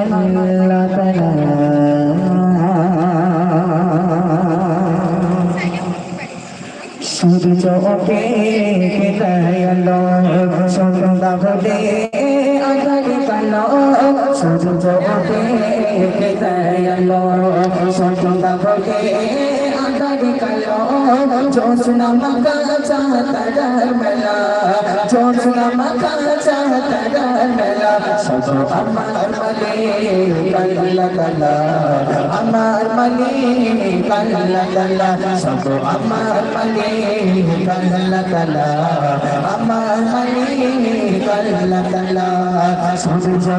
তাআলা সূর্য ওঠে কেদায়ালো সন্ধ্যা হলে আধারে কালো সূর্য ওঠে কেদায়ালো সন্ধ্যা হলে আধারে কালো জোৎস্না মাখা চাঁদার মেলা জোৎস্না মাখা চাঁদার মেলা সব আমার মালে কাল্লা কাল্লা আমার মালে কাল্লা কাল্লা সব আমার মালে কাল্লা কাল্লা আমার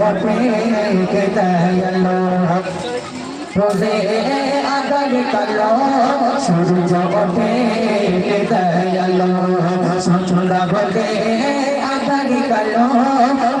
ওঠে কেদায়ালো রোদে আগার কালো, সূর্য ওঠে দয়ালো। সন্ধ্যা বলে আগার কালো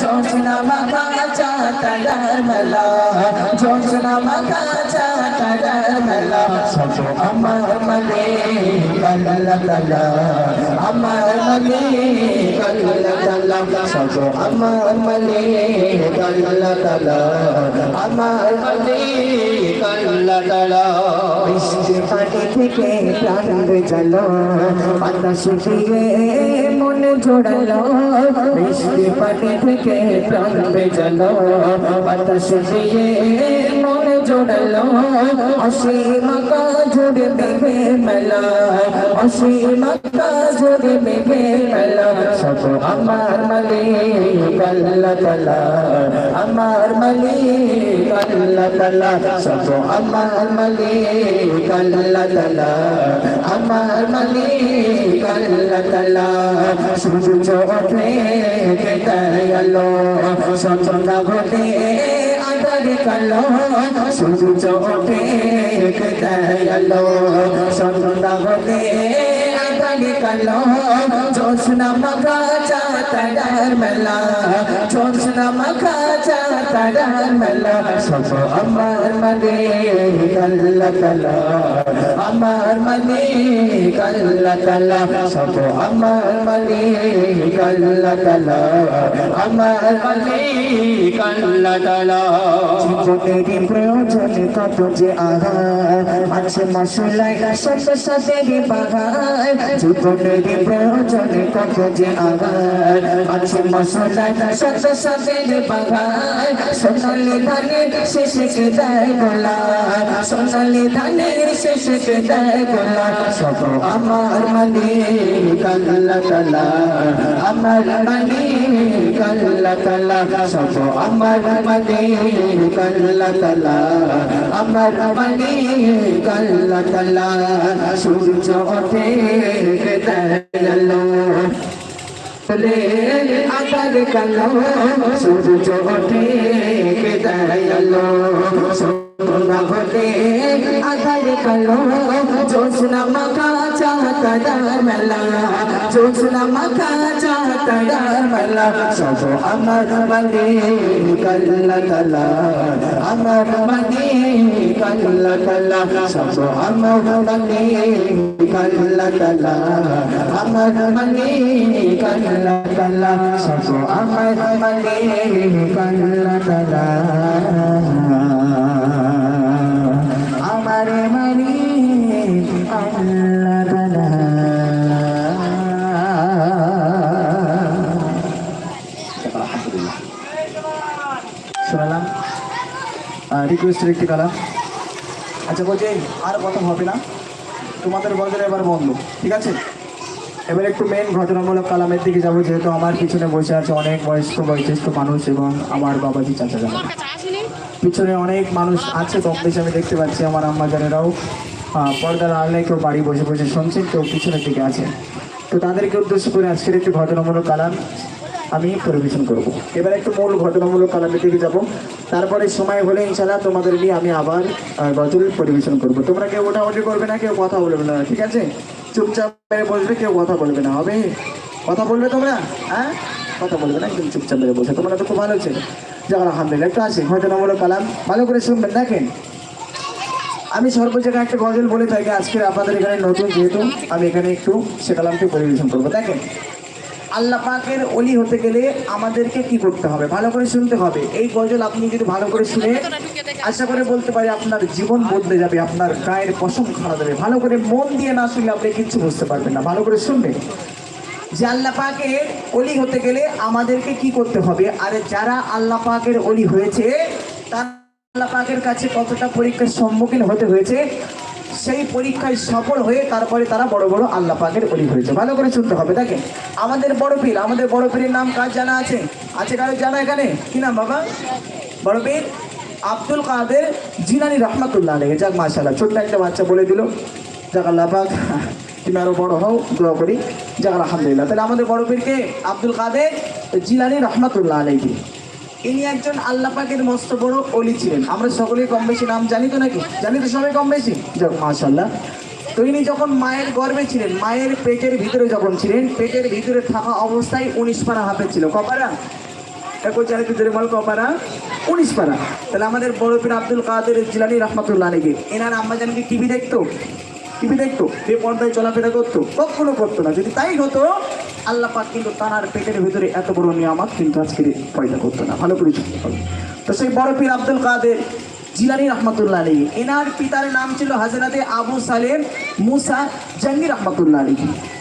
জোৎস্না মাখা চাতার মেলা। জোৎস্না মাখা চাতার মেলা। সব আমার মনে কালা কালা আমার মনে কালা কালা সব আমার মনে কালা কালা আমার মনে কাল্লা কালা বৃষ্টি পানি থেকে প্রাণ বেজালো পাতা শুকিয়ে মনে জোড়ালো বৃষ্টি পানি থেকে প্রাণ বেজালো পাতা শুকিয়ে মনে জোড়ালো অসীম জুড়ে মেঘে মেলা অসীম জুড়ে মেঘে মেলা সব আমার মালি কাল্লা কালা আমার মালি কাল্লা কালা সব আমার মালি কাল্লা কালা আমার মালি কাল্লা কালা সূর্য ওঠে কেটায়ালো সন্ধ্যা ঘটে আধারে কালো। সূর্য ওঠে কেটায়ালো সন্ধ্যা ঘটে আধারে কালো জোৎস্না মাখা চাতার মেলা জোৎস্না মাখা চাতার মেলা সব আমার মনে কাল্লা কালা আমার মনে কাল্লা কালা সব আমার মনে কাল্লা কালা আমার মনে কাল্লা কালা জীবনের প্রয়োজনে কত যে আহার আছে মশলাই শত শতের বাগান জীবনের প্রয়োজনে কত যে আহার আছে মশলাই শত শতের বাগান সোনালি ধানের শেষে কে দেয় গোলা সোনালি ধানের শেষে কে দেয় গোলা সব আমার মানে কাল্লা কালা আমার মানে কাল্লা কালা সব আমার মানে কাল্লা কালা আমার মানে কাল্লা কালা সূর্য ওঠে বলে আকার কালো সূর্য ওঠে দয়ালো সন্ধ্যা হলে আধার কালো জোৎস্না মাখা চাতার মেলা জোৎস্না মাখা চাতার মেলা সব আমার মানে কাল্লা কালা আমার মানে কাল্লা কালা সব আমার মানে কাল্লা কালা আমার মানে কাল্লা কালা সব আমার মানে কাল্লা কালা আমার মানে আল্লাহ শোনালাম। রিকোয়েস্টের একটি কালাম আচ্ছা বলছি আর কথা হবে না। তোমাদের বদলে এবার বন্ধ ঠিক আছে? এবার একটু মেন ঘটনামূলক কালামের দিকে যাব যেহেতু আমার পিছনে বসে আছে অনেক বয়স্ক বয়োজ্যেষ্ঠ মানুষ এবং আমার বাবাজি চাচা জানা পিছনে অনেক মানুষ আছে কম বেশি আমি দেখতে পাচ্ছি আমার আম্মা জানেরাও। পর্দার আড়ালে কেউ বাড়ি বসে বসে শুনছেন কেউ পিছনের দিকে আছে তো তাদেরকে উদ্দেশ্য করে আজকের একটি ঘটনামূলক কালাম। আমি পরিবেশন করব। এবার একটু মূল ঘটনামূলক কালামের দিকে যাব। তারপরে সময় হলে ইনশাল্লাহ তোমাদের নিয়ে আমি আবার গজল পরিবেশন করব। তোমরা কেউ ওঠাউঠি করবে না, কেউ কথা বলবে না, ঠিক আছে? চুপচাপ বসবে, কেউ কথা বলবে না, হবে? কথা বলবে তোমরা? হ্যাঁ? কথা বলবে না, একদম চুপচাপ মেরে বসে তোমরা তো খুব ভালো ছিল। যাও, আলহামদুলিল্লাহ, একটু আসি। ঘটনামূলক কালাম। ভালো করে শুনবেন, দেখেন। আমি সর্ব জায়গায় একটা গজল বলে থাকি। আজকে আপনাদের এখানে নতুন যেহেতু, আমি এখানে একটু সে কালামটি পরিবেশন করব। দেখেন। আল্লাহ পাকের অলি হতে গেলে আমাদেরকে কি করতে হবে? ভালো করে শুনতে হবে। এই গজল আপনি যদি ভালো করে শুনে আশা করে বলতে পারি আপনার জীবন বদলে যাবে, আপনার গায়ের পশম খাড়া যাবে। ভালো করে মন দিয়ে না শুনলে আপনি কিচ্ছু বুঝতে পারবেন না। ভালো করে শুনবেন। যে আল্লাহ পাকের অলি হতে গেলে আমাদেরকে কি করতে হবে? আর যারা আল্লাহ পাকের অলি হয়েছে, তারা আল্লাহ পাকের কাছে কতটা পরীক্ষার সম্মুখীন হতে হয়েছে সেই পরীক্ষায় সফল হয়ে তারপরে তারা বড় বড় আল্লাহ পাকের অলি হয়েছে ভালো করে শুনতে হবে। তাকে আমাদের বড় পীর, আমাদের বড় পীরের নাম কার জানা আছে? আছে কারও জানা এখানে? কি নাম বাবা? বড় পীর? আব্দুল কাদের জিনানি রহমাতুল্লাহ আলাইহি। যাক, মাশাআল্লাহ, ছোট্ট একটা বাচ্চা বলে দিল। যাক, আল্লাহ পাক, তুমি আরও বড় হও, দোয়া করি। যাক, আলহামদুলিল্লাহ। তাহলে আমাদের বড় পীরকে আব্দুল কাদের জিলানি রহমাতুল্লাহ আলাইহি। ইনি একজন আল্লাহ পাকের মস্ত বড় অলি ছিলেন। আমরা সকলেই কম বেশি নাম জানি তো নাকি? জানি তো সবাই কম বেশি? যাক, মাশাআল্লাহ। তো ইনি যখন মায়ের গর্ভে ছিলেন, মায়ের পেটের ভিতরে যখন ছিলেন, পেটের ভিতরে থাকা অবস্থায় উনিশ পারা হাফেজ ছিল। কপারা কপারা উনিশ পারা। তাহলে আমাদের বড় পীর আব্দুল কাদের জিলানি রহমাতুল্লাহ আলাইহি। এনার আম্মা জানকে টিভি দেখতো? টিভি দেখতো বে পর্দায় চলাফেরা করতো, কখনো করতো না। যদি তাই হতো, আল্লাহ পাক কিন্তু তার পেটের ভিতরে এত বড় নিয়ামত কিন্তু আজকে পয়দা করতো না। ভালো করে শুনতে হবে। তো সেই বড় পীর আব্দুল কাদের জিলানি রহমতুল্লাহ আলী। এনার পিতার নাম ছিল হাজরাতে আবু সালেম মুসা জাঙ্গির রহমতুল্লাহ আলী।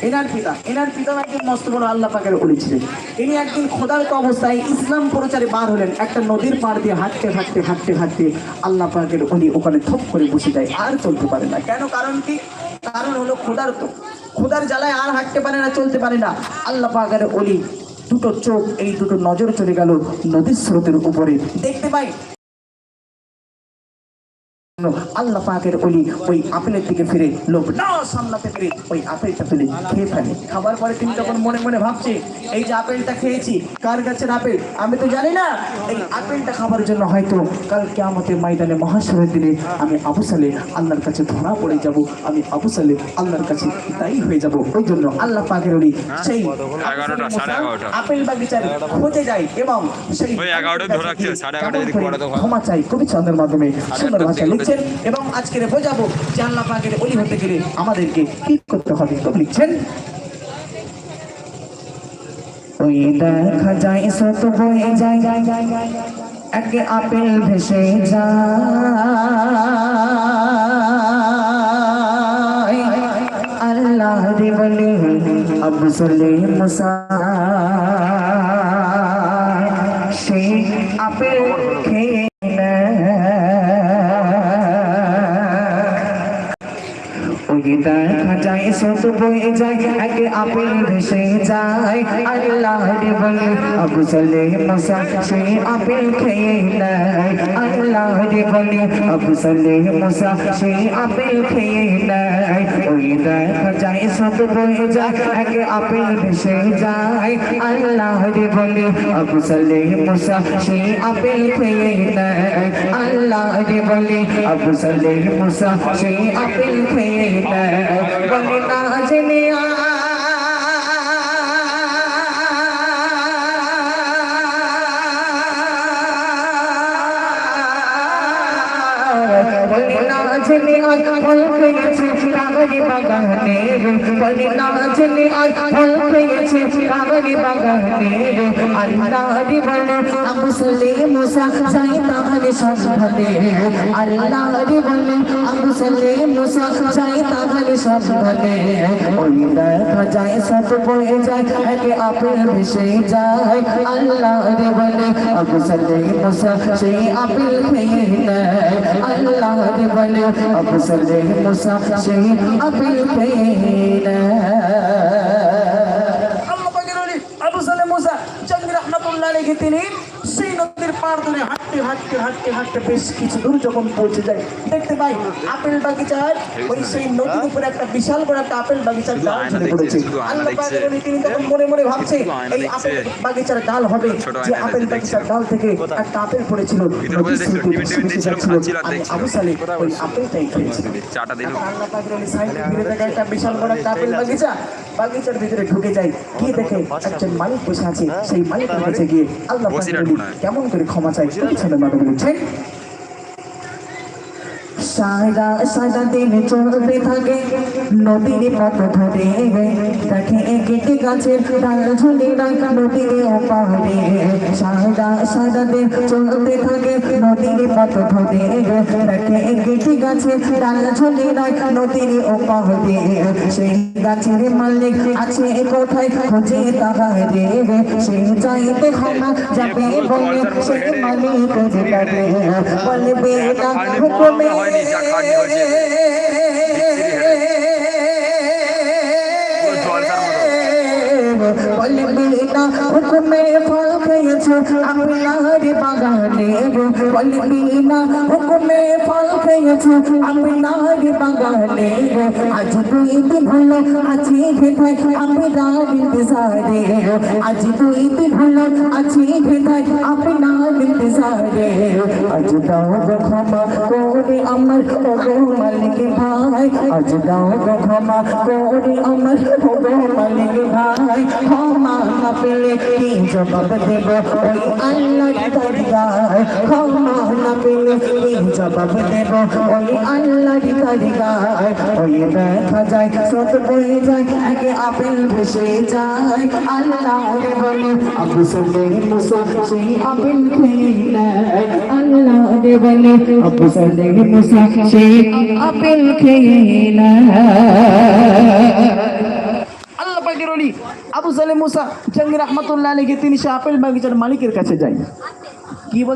এনার পিতা এনার পিতা একজন মস্ত বড় আল্লাহ পাকের অলি ছিলেন। ইনি একদিন খোদারত অবস্থায় ইসলাম প্রচারে বার হলেন, একটা নদীর পাড় দিয়ে হাঁটতে হাঁটতে হাঁটতে হাঁটতে আল্লাহ পাকের অলি ওখানে থপ করে বসে যায়, আর চলতে পারে না। কেন? কারণ কি? কারণ হলো খোদার তো খোদার জ্বালায় আর হাঁটতে পারে না, চলতে পারে না। আল্লাহ পাকের অলি দুটো চোখ, এই দুটো নজর চলে গেল নদীর স্রোতের উপরে। দেখতে পাই আল্লাহ পাকের ওলি ওই আপেলের দিকে ফিরে লোক না সামলাতে পেরে ওই আপেলটা তুলে খেয়ে ফেলে। খাবার পরে তিনি তখন মনে মনে ভাবছে এই যে আপেলটা খেয়েছি কার গাছের আপেল? আমি তো জানি না। এই আপেলটা খাবার জন্য হয়তো কাল কেমতে ময়দানে মহাসরের দিনে আমি আবু সালে আল্লাহর কাছে ধরা পড়ে যাব। আমি আবু সালে আল্লাহর কাছে দায়ী হয়ে যাব। ওই জন্য আল্লাহ পাকের ওলি সেই। আপেল বাগিচার খোঁজে যায় এবং সেই ওই। ক্ষমা চাই কবি চন্দ্রের মাধ্যমে সুন্দর একটা ভাষা second এবং আজকের বোঝাবো যে আল্লাহ পাকের অলি হতে গেলে আমাদেরকে কি করতে হবে কবি লিখছেন। এক আপেল ভেসে যায়। আল্লাহ রে বলে আবসলে মুসা বয়ে এক আপেল ভেসে যায়। আল্লাহ বলে আবু সালে মুসা সে আপেল খেয়ে নেয়। আল্লাহ বলে আবু সালে মুসা সে আপেল খেয়ে নেয়। ওই দেখা যায় সত বয়ে যায়, এক আপেল ভেসে যায়। আল্লাহ বলে আবু সালে মুসা সে আপেল খেয়ে নেয়। আল্লাহ বলে আবু সালে মুসা সে আপেল খেয়ে নেয়। বলে না জেনে বলে না জেনে আজ ফল পেয়েছে কাগরি বাগানে বলে না জেনে আজ ফল পেয়েছে কাগরি বাগানে আল্লাহ রে বলে আবু সালে মুসা যাই তাহলে সন্ধানে আল্লাহ রে বলে আবু সালে মুসা যাই তাহলে সন্ধানে ওই দেখা যায় সত বয়ে যায় একে আপেল ভেসে যায় আল্লাহ রে বলে আবু সালে মুসা সেই আপেল খেয়ে নেয় আল্লাহ রে বলে আবু সালে খেয়ে নেয় আল্লাহ পাকের ওলি আবু সালেম মুসা জাঙ্গি রহমাতুল্লাহ তিনি সেই নদীর পার ধরে হাঁটতে হাঁটতে হাঁটতে হাঁটতে বেশ কিছু দূর যখন পৌঁছে যায় দেখতে পাই আপেল বাগিচার। ওই সেই নদীর উপরে একটা বিশাল বড় একটা আপেল বাগিচার ডাল ঝরে পড়েছে। আল্লাহ পাকের তিনি তখন মনে মনে ভাবছে এই আপেল বাগিচার ডাল হবে যে আপেল বাগিচার ডাল থেকে একটা আপেল পড়েছিল। ভিতরে বসে নদীর দেখছিল, স্রোতে টিভি ভেসে টিভি ভেসে দেখছিল, যাচ্ছিল। খাচ্ছিল আর আমি দেখছিল। আবু সালে ওই আপেলটাই খেয়েছি। চাটা দিল। এখন আল্লাহ পাকের সাইডে ঘিরে দেখে একটা বিশাল বড় একটা আপেল বাগিচা। বাগিচার ভিতরে ঢুকে যায়। গিয়ে দেখে একজন মালিক বসে আছে। সেই মালিকের কাছে গিয়ে আল্লাহ পাকের বসিরহাট ওলি। কেমন করে ক্ষমা চাই পিছনের মাধ্যমে বলছেন সারা সারা দিন চলতে থাকে। নদীর পথ ধরে দেখে কেটে গাছের ডাল ঝুলে রাখা নদীর ওপারে সারা সারা দিন চলতে থাকে, নদীর পথ ধরে দেখে কেটে গাছের ডাল ঝুলে রাখা নদীর ওপারে সেই গাছের মালিক আছে কোথায়, খোঁজে তাহারে সে চাইতে ক্ষমা যাবে বলে সে মালিক যাবে বলবে হুকুমে বলবে না হুকুমে ফল খেয়েছো আপনার বাগানে বলবে না হুকুমে ফল খেয়েছো আপনার বাগানে আজ দুই দিন হলো, আছি ভেতায় আপনার ইন্তজারে আজ দুই দিন হলো, আছি ভেতায় আপনার ইন্তজারে আজ দাও ক্ষমা করে আমার ওগো মালিক ভাই। আজ দাও ক্ষমা করে আমার ওগো মালিক ভাই। ক্ষমা না পেলে কি জবাব দেব? ওই আল্লাহর দরগায় ক্ষমা না পেলে জবাব দেব? ওই আল্লাহর দরগায় ওই দেখা যায় সত বয়ে যায়, একে আপেল ভেসে যায়। আল্লাহ রে বলে, আবু সালে মুসা, সেই আপেল খেয়ে আল্লাহ আবু সালে মুসা জঙ্গি রহমতুল্লাহ আলীকে তিনি শাহপেল বাগিচার মালিকের কাছে যাই।